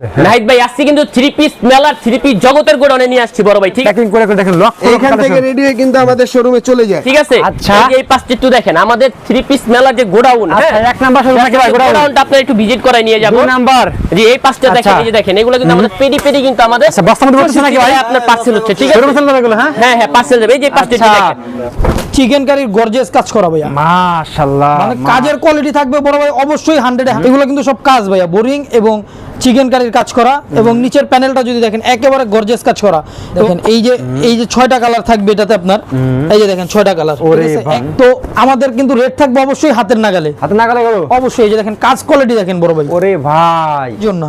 নাহিদ ভাই আসছি কিন্তু থ্রি পিস মেলার থ্রি পিস জগতের গোডাউনে নিয়ে আসছি বড় ভাই ঠিক প্যাকিং করে করে দেখেন লক এইখান থেকে রেডি হয়ে কিন্তু আমাদের শোরুমে চলে যায়। ঠিক আছে? আচ্ছা। এই পাশটা একটু দেখেন আমাদের থ্রি পিস মেলার যে গোডাউন আচ্ছা এক নাম্বার শুরু নাকি ভাই গোডাউন। গোডাউনটা আপনার একটু ভিজিট করে নিয়ে যাব। দুই নাম্বার। জি এই পাশটা দেখেন আচ্ছা। এই যে দেখেন এগুলো কিন্তু আমাদের পেডি পেডি কিন্তু আমাদের আচ্ছা বস্তার মধ্যে ভর্তি নাকি ভাই? আপনার পার্সেল হচ্ছে ঠিক আছে? শোরুম সেল এগুলো হ্যাঁ? হ্যাঁ হ্যাঁ পার্সেল যাবে এই যে একটু আচ্ছা। দেখেন। চিকেন কারির গর্জিয়াস কাজ করা ভাইয়া। মাশাআল্লাহ মানে কাজের কোয়ালিটি থাকবে বড় ভাই অবশ্যই হান্ড্রেড এগুলো কিন্তু সব কাজ ভাইয়া বোরিং এবং চিকেন কারির কাজ করা এবং নিচের প্যানেলটা যদি দেখেন একেবারে গর্জিয়াস কাজ করা। দেখেন এই যে এই যে ছয়টা কালার থাকবে এটাতে আপনার এই যে দেখেন ছয়টা কালার তো আমাদের কিন্তু রেট থাকবে অবশ্যই হাতের নাগালে। হাতে না গেলে গেলো অবশ্যই এই যে দেখেন কাজ কোয়ালিটি দেখেন বড় ভাই। ওরে ভাই। জন্য।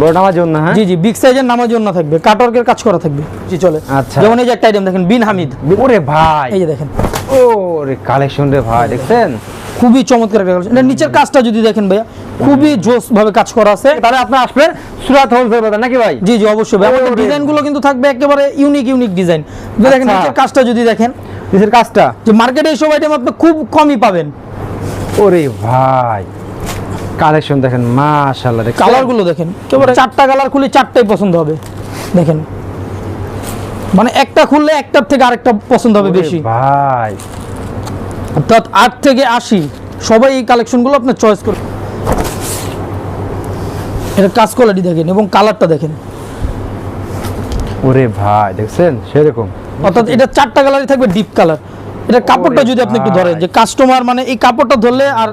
বড় আমার জন্য হ্যাঁ? জি জি বিগ সাইজের নামার জন্য থাকবে কাটওয়ার্কের কাজ করা থাকবে। জি চলে। আচ্ছা। যেমন এই যে একটা আইটেম দেখেন বিন হামিদ। ওরে ভাই। এই যে দেখেন। ওরে কালেকশন রে ভাই দেখছেন? খুবই চমৎকার একটা collection। এটার নিচের কাজটা যদি দেখেন ভাইয়া খুবই জোস ভাবে কাজ করা আছে। তাহলে আপনার আসবেন সুরাত হোলসেল বাজার নাকি ভাই? জি জি অবশ্যই ভাই। আমাদের ওরে। ডিজাইনগুলো কিন্তু থাকবে একেবারে ইউনিক ইউনিক ডিজাইন দেখেন আচ্ছা। নিচের কাজটা যদি দেখেন নিচের কাজটা? যে মার্কেটে এইসব আইটেম আপনি খুব কমই পাবেন। ওরে ভাই কালেকশন দেখেন মাশাআল্লাহ দেখছেন কালারগুলো দেখেন একেবারে চারটা কালার খুলে চারটাই পছন্দ হবে। দেখেন। মানে একটা খুললে একটার থেকে আরেকটা পছন্দ হবে বেশি। ভাই অর্থাৎ আট থেকে আশি সবাই এই কালেকশনগুলো আপনার চয়েস করে। এটা কাজ কোয়ালিটি দেখেন এবং কালারটা দেখেন। ওরে ভাই দেখছেন? সেরকম। অর্থাৎ এটা চারটা কালারই থাকবে ডিপ কালার এটা কাপড়টা যদি আপনি একটু ধরেন যে কাস্টমার মানে এই কাপড়টা ধরলে আর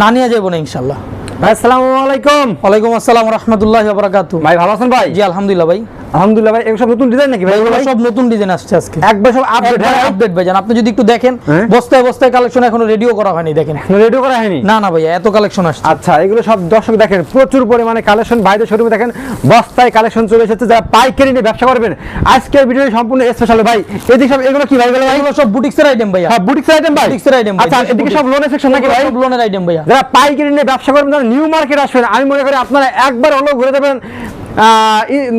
না নিয়ে যাব না ইনশাল্লাহ ভাই আসসালামু আলাইকুম। ওয়ালাইকুম আসসালাম রহমতুল্লাহ বারাকাতু ভাই ভালো আছেন ভাই? জি আলহামদুলিল্লাহ ভাই। আলহামদুলিল্লাহ ভাই এগুলো সব নতুন ডিজাইন নাকি ভাই? এগুলো সব নতুন ডিজাইন আসছে আজকে। একবার সব আপডেট আপডেট ভাইজান আপনি যদি একটু দেখেন হ্যাঁ? বস্তায় বস্তায় কালেকশন এখনও রেডিও করা হয়নি দেখেন। রেডিও করা হয়নি? না না এত কালেকশন আসছে। আচ্ছা এগুলো সব দর্শক দেখেন প্রচুর পরিমাণে কালেকশন বাইরের শোরুমে দেখেন বস্তায় কালেকশন চলে এসেছে যারা পাইকারি নিয়ে ব্যবসা করবেন। আজকের ভিডিও সম্পূর্ণ স্পেশাল ভাই। এদিকে সব এগুলো কি ভাই এগুলো ভাই? সব বুটিক্সের আইটেম ভাইয়া। হ্যাঁ বুটিক্স আইটেম ভাই? বুটিক্সের আইটেম আচ্ছা এদিকে সব লোনের সেকশন নাকি ভাই? সব লোনের আইটেম ভাইয়া। যারা পাইকারি নিয়ে ব্যবসা করবেন তারা নিউ মার্কেট আসবেন আমি মনে করি আপনারা একবার হলেও ঘুরে দেবেন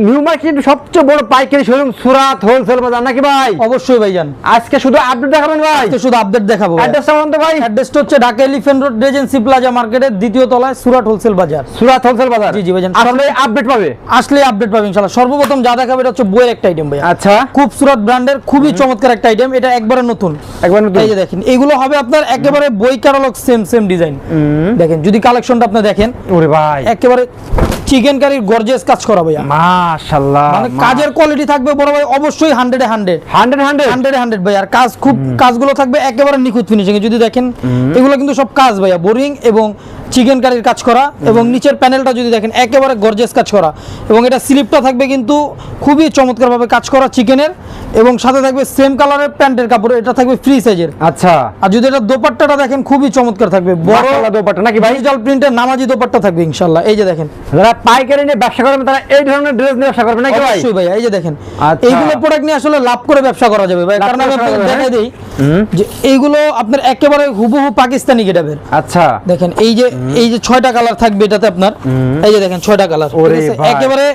নিউ মার্কেট সবচেয়ে বড় পাইকারি শোরুম সুরাত হোলসেল বাজার নাকি ভাই? অবশ্যই ভাইজান। আজকে শুধু আপডেট দেখাবেন ভাই? আজকে শুধু আপডেট দেখাবো বলুন তো ভাই। অ্যাড্রেসটা হচ্ছে Dhaka elephant road Regency Plaza মার্কেটের দ্বিতীয় তলায় সুরাট হোলসেল বাজার। সুরাত হোলসেল বাজার? জি, জি ভাইজান। আসলে আপডেট পাবে? আসলে আপডেট পাবেন ইনশাআল্লাহ। সর্বপ্রথম যা দেখাবে এটা হচ্ছে বইয়ের একটা আইটেম ভাইয়া। আচ্ছা। খুব সুরাট ব্র্যান্ডের খুবই চমৎকার একটা আইটেম এটা একবারে নতুন। একবার নতুন। এই যে দেখেন এগুলো হবে আপনার একেবারে বই ক্যাটালগ সেম সেম ডিজাইন দেখেন যদি কালেকশনটা আপনি দেখেন ওরে ভাই। একেবারে চিকেন কারির গর্জেস কাজ করা ভাইয়া। মাশাআল্লাহ মানে কাজের কোয়ালিটি থাকবে বড় ভাই অবশ্যই হান্ড্রেডে hundred hundred hundred hundred hundred ভাই আর কাজ খুব কাজগুলো থাকবে একেবারে নিখুঁত ফিনিশিং যদি দেখেন এগুলো কিন্তু সব কাজ ভাইয়া বোরিং এবং চিকেন কারির কাজ করা এবং নিচের প্যানেলটা যদি দেখেন একেবারে গর্জিয়াস কাজ করা। এবং এটা স্লিপটা থাকবে কিন্তু খুবই চমৎকারভাবে কাজ করা চিকেনের এবং সাথে থাকবে সেম কালারের প্যান্টের কাপড় এটা থাকবে ফ্রি সাইজের আচ্ছা। আর যদি এটা দোপাট্টাটা দেখেন খুবই চমৎকার থাকবে। বড় দোপাট্টা নাকি ভাই? ডিজিটাল প্রিন্টের নামাজি দোপাট্টা থাকবে ইনশাল্লাহ এই যে দেখেন। যারা পাইকারি নিয়ে ব্যবসা করবেন তারা এই ধরনের ড্রেস নিয়ে ব্যবসা করবে নাকি ভাই? অবশ্যই ভাই এই যে দেখেন। আচ্ছা। এইগুলো প্রোডাক্ট নিয়ে আসলে লাভ করে ব্যবসা করা যাবে ভাই কারণ আমি আপনাকে দেখাই দিই যে এইগুলো আপনার একেবারে হুবহু পাকিস্তানি গেটাবের আচ্ছা। দেখেন এই যে এই যে ছয়টা কালার থাকবে এটাতে আপনার এই যে দেখেন ছয়টা কালার একেবারে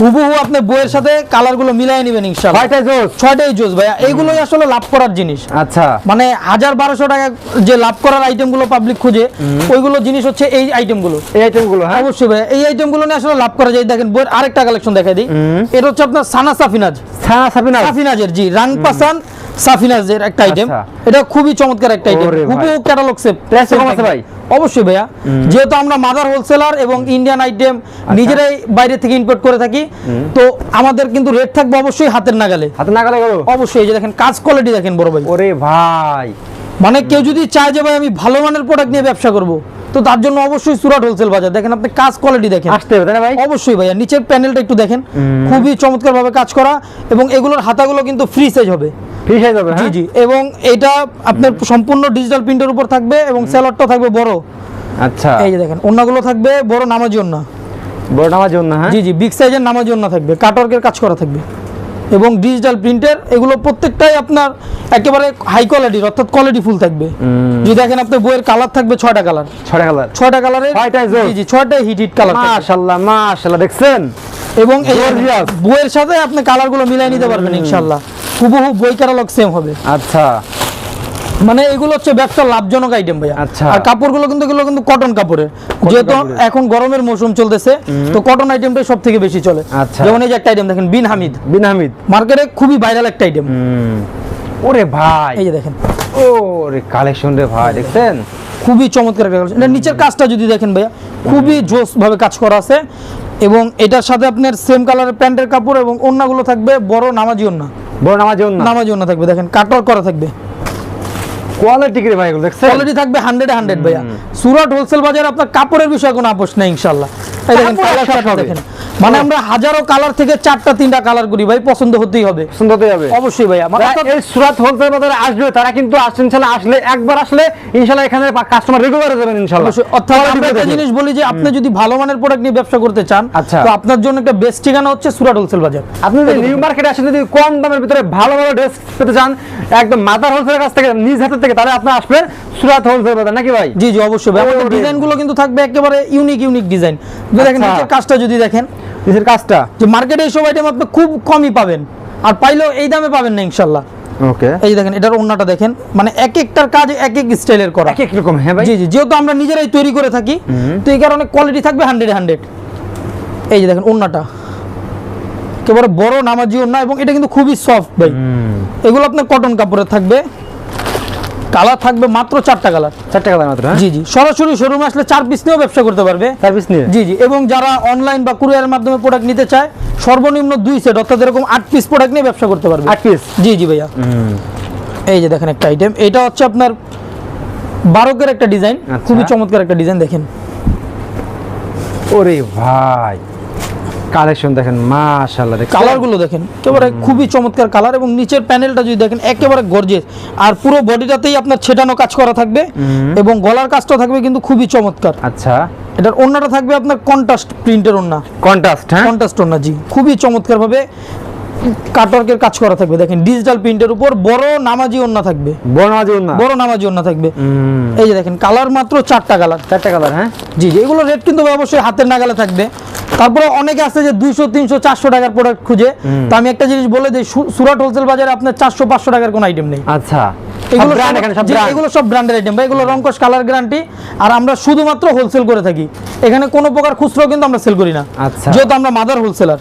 হুবহু আপনি বইয়ের সাথে কালারগুলো মিলাই নেবেন ইনশাআল্লাহ। ছয়টাই জোস? ছয়টাই জোস ভাইয়া। এইগুলোই আসলে লাভ করার জিনিস। আচ্ছা। মানে হাজার বারোশো টাকা যে লাভ করার আইটেমগুলো পাবলিক খুঁজে ওইগুলো জিনিস হচ্ছে এই আইটেমগুলো। এই আইটেমগুলো হ্যাঁ? অবশ্যই ভাইয়া। এই আইটেমগুলো নিয়ে আসলে লাভ করা যায়। দেখেন বইয়ের আরেকটা কালেকশন দেখাই দিই। এটা হচ্ছে আপনার সানা সাফিনাজ। হ্যাঁ সাবিনা সাফিনাজের জি। রাং পাসান সাফিনাজের একটা আইটেম আচ্ছা। এটা খুবই চমৎকার একটা আইটেম। হুবহু ক্যাটালগ সেট Price কম আছে ভাই? অবশ্যই ভাইয়া। যেহেতু আমরা মাদার হোলসেলার এবং ইন্ডিয়ান আইটেম আচ্ছা। নিজেরাই বাইরে থেকে ইম্পোর্ট করে থাকি তো আমাদের কিন্তু রেট থাকবে অবশ্যই হাতের নাগালে। হাতে না গেলে গেলো অবশ্যই যে দেখেন কাজ কোয়ালিটি দেখেন বড় ভাই। ওরে ভাই। মানে কেউ যদি চায় যে ভাই আমি ভালো মানের প্রোডাক্ট নিয়ে ব্যবসা করব তো তার জন্য অবশ্যই সুরাট হোলসেল বাজার। দেখেন আপনি কাজ কোয়ালিটি দেখেন। আসতে হবে তাই ভাই? অবশ্যই ভাইয়া নিচের প্যানেলটা একটু দেখেন। খুবই চমৎকার ভাবে কাজ করা এবং এগুলোর হাতাগুলো কিন্তু ফ্রি সাইজ হবে। হয়ে যাবে জি হ্যাঁ? জি এবং এটা আপনার সম্পূর্ণ ডিজিটাল প্রিন্টের উপর থাকবে এবং স্যালাডটা থাকবে বড়। আচ্ছা। এই যে দেখেন অন্যগুলো থাকবে বড় নামাজি অন্য বড় নামার জন্য হ্যাঁ? জি জি বিগ সাইজের নামাজি অন্য থাকবে কাটওয়ার্কের কাজ করা থাকবে। এবং ডিজিটাল প্রিন্টের এগুলো প্রত্যেকটাই আপনার একেবারে হাই কোয়ালিটির অর্থাৎ কোয়ালিটি ফুল থাকবে। যদি দেখেন আপনার বইয়ের কালার থাকবে ছয়টা কালার ছড়া কালার ছয়টা কালারের জি জি ছয়টাই হিট হিট কালার মাশাআল্লাহ মাশাআল্লাহ দেখছেন? এবং এই বইয়ের সাথে আপনি কালারগুলো মিলাই নিতে পারবেন ইনশাআল্লাহ হুবহু বই ক্যাটালগ সেম হবে। আচ্ছা। মানে এগুলো হচ্ছে ব্যবসা লাভজনক আইটেম ভাইয়া। আচ্ছা। আর কাপড়গুলো কিন্তু এগুলো কিন্তু কটন কাপড়ের যেহেতু এখন গরমের মৌসুম চলতেছে তো কটন আইটেমটাই সব থেকে বেশি চলে। আচ্ছা। যেমন এই যে একটা আইটেম দেখেন বিন হামিদ। বিন হামিদ। মার্কেটে খুবই ভাইরাল একটা আইটেম ওরে ভাই। এই যে দেখেন। ওরে কালেকশন রে ভাই দেখছেন? খুবই চমৎকার। এটা নিচের কাজটা যদি দেখেন ভাইয়া খুবই জোস ভাবে কাজ করা আছে। এবং এটার সাথে আপনার সেম কালারের প্যান্টের কাপড় এবং ওন্নাগুলো থাকবে বড় নামাজি ওন্না। বড় নামাজ না নামাজি ওন্না থাকবে দেখেন কাটওয়ার্ক করা থাকবে। কোয়ালিটি কি রে ভাই দেখছেন কোয়ালিটি থাকবে হান্ড্রেড হান্ড্রেড ভাইয়া। সুরাট হোলসেল বাজারে আপনার কাপড়ের বিষয়ে কোনো আপোষ নেই ইনশাল্লাহ এই কালার। দেখেন। মানে আমরা হাজারো কালার থেকে চারটা তিনটা কালার করি ভাই পছন্দ হতেই হবে। অবশ্যই ভাইয়া এই সুরাত হোলসেল বাজারে আসবে তারা কিন্তু আসছে আসলে একবার আসলে ইনশাল্লাহ এখানে কাস্টমার রেগুলার যাবেন ইনশাল্লাহ। অর্থাৎ আমরা একটা জিনিস বলি যে আপনি যদি ভালো মানের প্রোডাক্ট নিয়ে ব্যবসা করতে চান আচ্ছা। তো আপনার জন্য একটা বেস্ট ঠিকানা হচ্ছে সুরাট হোলসেল বাজার। আপনি যদি নিউ মার্কেটে আসে যদি কম দামের ভিতরে ভালো ভালো ড্রেস পেতে চান একদম মাদার হোলসেলের কাছ থেকে নিজ হাতের থেকে তাহলে আপনি আসবেন সুরাত হোলসেল বাজার নাকি ভাই? জি জি অবশ্যই ভাই। আমাদের কিন্তু থাকবে একেবারে ইউনিক ইউনিক ডিজাইন দেখেন আচ্ছা। কাজটা যদি দেখেন নিচের কাজটা যে মার্কেটে এইসব আইটেম আপনি খুব কমই পাবেন। আর পাইলেও এই দামে পাবেন না ইনশাল্লাহ। ওকে এই দেখেন এটার অন্যটা দেখেন মানে এক একটার কাজ এক এক স্টাইলের করা। এক এক রকম হ্যাঁ ভাই। জি জি যেহেতু আমরা নিজেরাই তৈরি করে থাকি তো এই কারণে কোয়ালিটি থাকবে হান্ড্রেড হান্ড্রেড এই যে দেখেন ওন্নাটা একেবারে বড় নামাজি ওন্না এবং এটা কিন্তু খুবই সফট ভাই। এগুলো আপনার কটন কাপড়ের থাকবে। কালার থাকবে মাত্র চারটা কালার। চারটা কালার মাত্র হ্যাঁ? জি জি। সরাসরি শোরুমে আসলে চার পিস নিয়েও ব্যবসা করতে পারবে। সার্ভিস নিয়ে? জি জি। এবং যারা অনলাইন বা কুরিয়ারের মাধ্যমে প্রোডাক্ট নিতে চায় সর্বনিম্ন দুই সেট অর্থাৎ এরকম আট পিস প্রোডাক্ট নিয়ে ব্যবসা করতে পারবে। আট পিস জি জি ভাইয়া। এই যে দেখেন একটা আইটেম এটা হচ্ছে আপনার বারোকের একটা ডিজাইন আচ্ছা। খুবই চমৎকার একটা ডিজাইন দেখেন। ওরে ভাই। কালেকশন দেখেন মাশাআল্লাহ দেখেন। কালারগুলো দেখেন একেবারে খুবই চমৎকার কালার এবং নিচের প্যানেলটা যদি দেখেন একেবারে গর্জেস আর পুরো বডিটাতেই আপনার ছেটানো কাজ করা থাকবে এবং গলার কাজটা থাকবে কিন্তু খুবই চমৎকার। আচ্ছা। এটার ওন্নাটা থাকবে আপনার কন্ট্রাস্ট প্রিন্টের ওন্না। কন্ট্রাস্ট হ্যাঁ? কন্ট্রাস্ট ওন্না জি। খুবই চমৎকার ভাবে কাটওয়ার্কের কাজ করা থাকবে। দেখেন ডিজিটাল প্রিন্টের উপর বড় নামাজি ওন্না থাকবে। বড় নামাজি ওন্না বড় নামাজি ওন্না থাকবে। এই যে দেখেন কালার মাত্র চারটা কালার চারটা কালার হ্যাঁ? জি জি এগুলো রেট কিন্তু অবশ্যই হাতের নাগালে থাকবে। তারপরে অনেকে আছে যে দুইশো তিনশো চারশো টাকার প্রোডাক্ট খুঁজে। তো আমি একটা জিনিস বলে দিই সুরাট হোলসেল বাজারে আপনার চারশো পাঁচশো টাকার কোনো আইটেম নেই। আচ্ছা। এগুলো ব্র্যান্ড এখানে সব জি, এগুলো সব ব্র্যান্ডের আইটেম বা এগুলো রঙ্কশ কালার গ্যারান্টি আর আমরা শুধুমাত্র হোলসেল করে থাকি। এখানে কোনো প্রকার খুচরো কিন্তু আমরা সেল করি না। আচ্ছা। যেহেতু আমরা মাদার হোলসেলার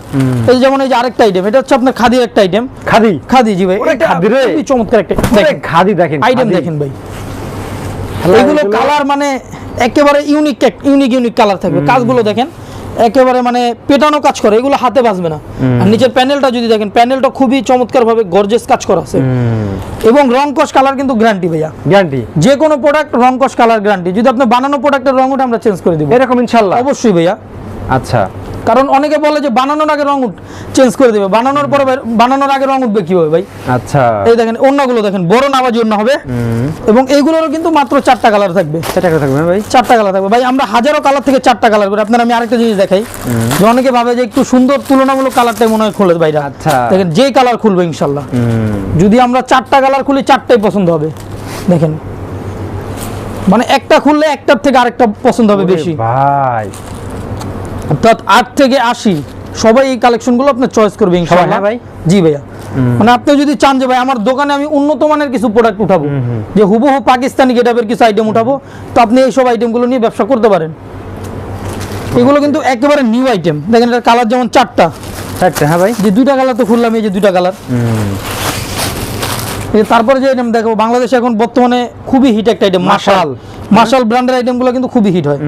এই যেমন এই যে আরেকটা আইটেম এটা হচ্ছে আপনার খাদির একটা আইটেম খাদি? খাদি জি ভাই। ওরে এটা খুবই চমৎকার একটা খাদি দেখেন আইটেম দেখেন ভাই। এগুলো কালার মানে একেবারে ইউনিক ইউনিক ইউনিক কালার থাকবে। কাজগুলো দেখেন। একেবারে মানে পেটানো কাজ করে এগুলো হাতে বাজবে না। আর নিচের প্যানেলটা যদি দেখেন প্যানেলটা খুবই চমৎকার ভাবে গর্জেস কাজ করা আছে। এবং রং কস কালার কিন্তু গ্যারান্টি ভাইয়া। গ্যারান্টি যে কোনো প্রোডাক্ট রং কস কালার গ্যারান্টি যদি আপনি বানানো প্রোডাক্টের রং ওটা আমরা চেঞ্জ করে দিব। এরকম ইনশাআল্লাহ। অবশ্যই ভাইয়া। আচ্ছা। কারণ অনেকে বলে যে বানানোর আগে রং চেঞ্জ করে দেবে। বানানোর পরে বানানোর আগে রং উঠবে কীভাবে ভাই? আচ্ছা। এই দেখেন অন্যগুলো দেখেন বড় নামাজি অন্য হবে। এবং এইগুলোরও কিন্তু মাত্র চারটা কালার থাকবে। চারটে করে থাকবে ভাই? চারটা কালার থাকবে। ভাই আমরা হাজারো কালার থেকে চারটা কালার করি। আপনার আমি আরেকটা জিনিস দেখাই। যে অনেকে ভাবে যে একটু সুন্দর তুলনামূলক কালারটাই মনে হয় খুলে বাইরে আচ্ছা। দেখেন যে কালার খুলবে ইনশাল্লাহ। যদি আমরা চারটা কালার খুলি চারটাই পছন্দ হবে। দেখেন। মানে একটা খুললে একটার থেকে আরেকটা পছন্দ হবে বেশি। ভাই। অর্থাৎ আট থেকে আশি সবাই এই কালেকশনগুলো আপনার চয়েস করবে ইনশাআল্লাহ। হ্যাঁ ভাই? জি ভাইয়া। মানে আপনি যদি চান যে ভাই আমার দোকানে আমি উন্নত মানের কিছু প্রোডাক্ট উঠাবো যে হুবহু পাকিস্তানি গেটাবের কিছু আইটেম উঠাবো তো আপনি এই সব আইটেমগুলো নিয়ে ব্যবসা করতে পারেন। এগুলো কিন্তু একেবারে নিউ আইটেম দেখেন এটার কালার যেমন চারটা। চারটে হ্যাঁ ভাই। যে দুইটা কালার তো খুললাম এই যে দুইটা কালার তারপরে যে আইটেম দেখো বাংলাদেশে এখন বর্তমানে খুবই হিট একটা আইটেম মাশাল। মাশাল। ব্র্যান্ডের আইটেমগুলো কিন্তু খুবই হিট হয়।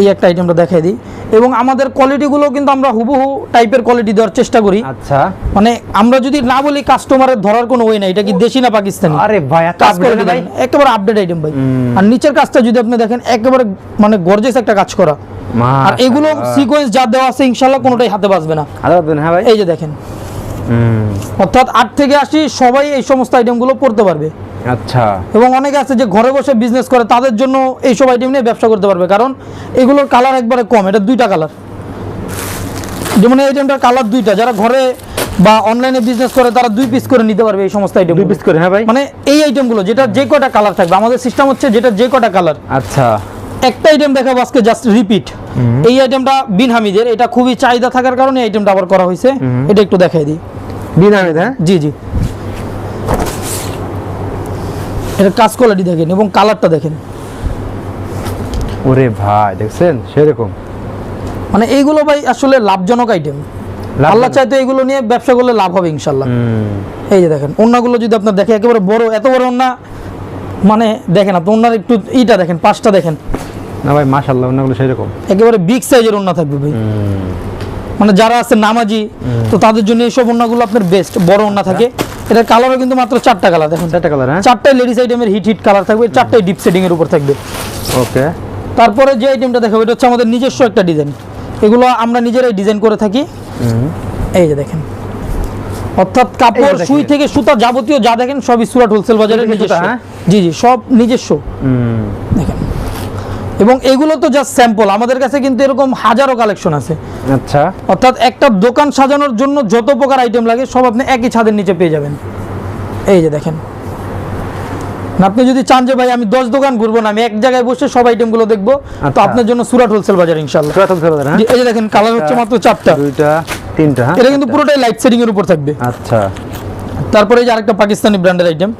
এই একটা আইটেমটা দেখাই দিই। এবং আমাদের কোয়ালিটিগুলো কিন্তু আমরা হুবহু টাইপের কোয়ালিটি দেওয়ার চেষ্টা করি। আচ্ছা। মানে আমরা যদি না বলি কাস্টমারের ধরার কোনো ওয়ে নাই এটা কি দেশি না পাকিস্তানি? আরে ভাই কাজ করে ভাই। একেবারে আপডেট আইটেম ভাই। আর নিচের কাজটা যদি আপনি দেখেন একেবারে মানে গর্জেস একটা কাজ করা। আর এগুলো সিকোয়েন্স যা দেওয়া আছে ইনশাআল্লাহ কোনোটাই হাতে বাজবে না। আলাদা না হ্যাঁ ভাই। এই যে দেখেন। অর্থাৎ আট থেকে আসি সবাই এই সমস্ত আইটেমগুলো পড়তে পারবে। আচ্ছা। এবং অনেকে আছে যে ঘরে বসে বিজনেস করে তাদের জন্য এই সব আইটেম নিয়ে ব্যবসা করতে পারবে। কারণ এগুলোর কালার একবারে কম এটা দুইটা কালার যেমন এই আইটেমটার কালার দুইটা যারা ঘরে বা অনলাইনে বিজনেস করে তারা দুই পিস করে নিতে পারবে এই সমস্ত আইটেম দুই পিস করে হ্যাঁ ভাই? মানে এই আইটেমগুলো যেটা যে কটা কালার থাকবে আমাদের সিস্টেম হচ্ছে যেটা যে কটা কালার আচ্ছা। একটা আইটেম দেখাবো আজকে জাস্ট রিপিট এই আইটেমটা বিন হামিদের এটা খুবই চাহিদা থাকার কারণে এই আইটেমটা আবার করা হয়েছে। এটা একটু দেখাই দিই। বিন আহমেদ হ্যাঁ? জি জি। এটা কাজ কোয়ালিটি দেখেন এবং কালারটা দেখেন। ওরে ভাই দেখছেন? সেরকম। মানে এইগুলো ভাই আসলে লাভজনক আইটেম। আল্লাহ চাইতে এগুলো নিয়ে ব্যবসা করলে লাভ হবে ইনশাল্লাহ এই যে দেখেন ওন্নাগুলো যদি আপনার দেখে একেবারে বড় এত বড় ওন্না মানে দেখেন আপনি ওন্নার একটু ইটা দেখেন পাঁচটা দেখেন। না ভাই মাশাল্লাহ অন্যগুলো সেরকম। একেবারে বিগ সাইজের ওন্না থাকবে ভাই। মানে যারা আছে নামাজি তো তাদের জন্য এইসব ওন্নাগুলো আপনার বেস্ট বড় ওন্না থাকে। এটার কালারও কিন্তু মাত্র চারটা কালার দেখেন। চারটা কালার হ্যাঁ। চারটাই লেডিস আইটেমের হিট হিট কালার থাকবে চারটাই ডিপ সেটিং এর উপর থাকবে। ওকে। তারপরে যে আইটেমটা দেখাবো এটা হচ্ছে আমাদের নিজস্ব একটা ডিজাইন এগুলো আমরা নিজেরাই ডিজাইন করে থাকি। এই যে দেখেন। অর্থাৎ কাপড় সুই থেকে সুতা যাবতীয় যা দেখেন সবই সুরাট হোলসেল বাজারের নিজস্ব। হ্যাঁ? জি জি সব নিজস্ব। এবং এগুলো তো জাস্ট স্যাম্পল আমাদের কাছে কিন্তু এরকম হাজারো কালেকশন আছে। আচ্ছা। অর্থাৎ একটা দোকান সাজানোর জন্য যত প্রকার আইটেম লাগে সব আপনি একই ছাদের নিচে পেয়ে যাবেন। এই যে দেখেন। আপনি যদি চান যে ভাই আমি দশ দোকান ঘুরবো না আমি এক জায়গায় বসে সব আইটেমগুলো দেখব তো আচ্ছা। আপনার জন্য সুরাট হোলসেল বাজার ইনশাল্লাহ হ্যাঁ? এই যে দেখেন কালার হচ্ছে মাত্র চারটা। দুইটা তিনটা হ্যাঁ? এটা কিন্তু পুরোটাই লাইট সেটিং এর উপর থাকবে। আচ্ছা। তারপরে এই যে আরেকটা পাকিস্তানি ব্র্যান্ডের আইটেম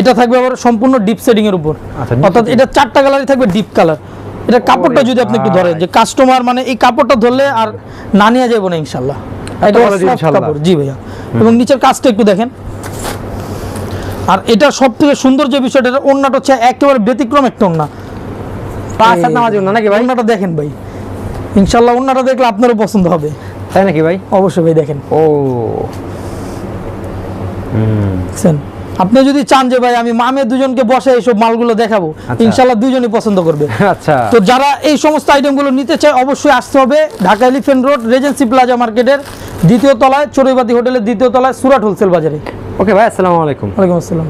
এটা থাকবে আবার সম্পূর্ণ ডিপ সেটিং এর উপর। আচ্ছা, অর্থাৎ এটা চারটা কালারই থাকবে ডিপ কালার এটা কাপড়টা যদি আপনি একটু ধরেন যে কাস্টমার মানে এই কাপড়টা ধরলে আর না নিয়ে যাব না ইনশাল্লাহ। কাপড়। জি ভাইয়া। এবং নিচের কাজটা একটু দেখেন। আর এটা সব থেকে সুন্দর যে বিষয়টা ওন্নাটা হচ্ছে একেবারে ব্যতিক্রম একটা ওন্না পাঁচ হাত নামাজ না নাকি ভাই? ওন্নাটা দেখেন ভাই। ইনশাল্লাহ ওন্নাটা দেখলে আপনারও পছন্দ হবে। তাই নাকি ভাই? অবশ্যই ভাই দেখেন। ও। আপনি যদি চান যে ভাই আমি মামে দুজনকে বসে এইসব মালগুলো দেখাবো আচ্ছা। ইনশাল্লাহ দুজনই পছন্দ করবে। আচ্ছা। তো যারা এই সমস্ত আইটেমগুলো নিতে চায় অবশ্যই আসতে হবে Dhaka elephant road Regency Plaza মার্কেটের দ্বিতীয় তলায় চড়ুইবাতি হোটেলের দ্বিতীয় তলায় সুরাট হোলসেল বাজারে। ওকে ভাই আসসালামু আলাইকুম। ওয়ালাইকুম আসসালাম।